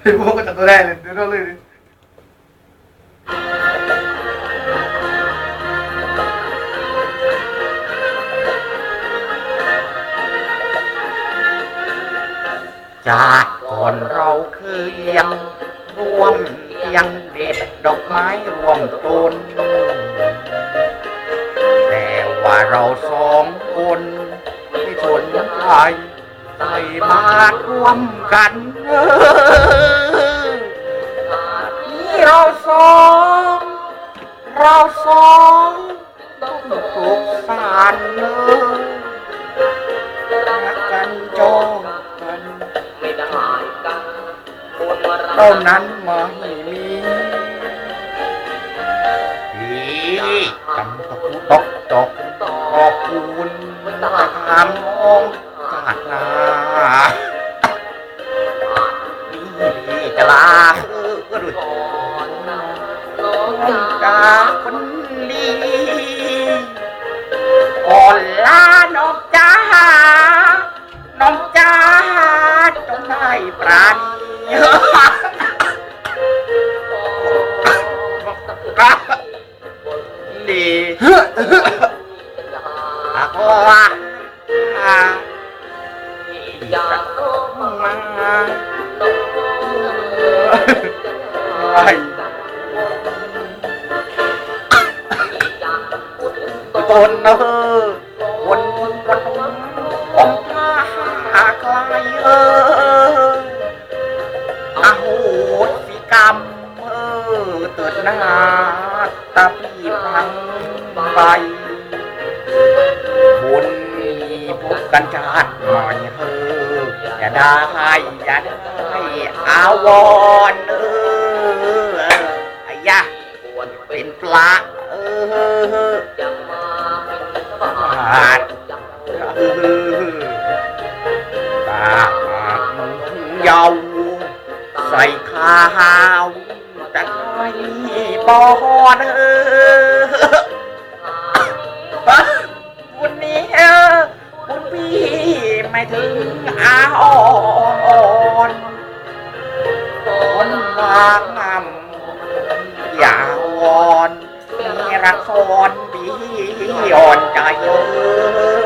ไอ้พวกก็จัดตัวได้เลยเดี๋ยวเราเลยจากก่อนเราเคยยังรวมยังเด็ดดอกไม้รวมต้น แต่ว่าเราสองคนไม่สนใจ ใส่บาตรรวมกันเออนี่เราสองเราสองต้องถูกสารเลยรักกันจองกันไม่ได้กันคนมารักเท่านั้นไม่มีดีกำตะกุตกตกขอบคุณตามน้องจากลา จงได้ปราณีดีเฮ้ โหสิกรรมเออเติดหน้าตาพี่พังไปบุญมีพบกันชาติหน่อยเอออย่าได้อย่าได้อาวรณ์เออไอ้ยะควรเป็เป็นนปลาเออจังมาเป็นบาขาดจังเออตาหากเยาใไม่ปอนเออวันนี้เออคุณพี่ไม่ถึงอาอ่อนคนวางงำอย่าวอนมีรักซ้อนบีอ่อนใจเออ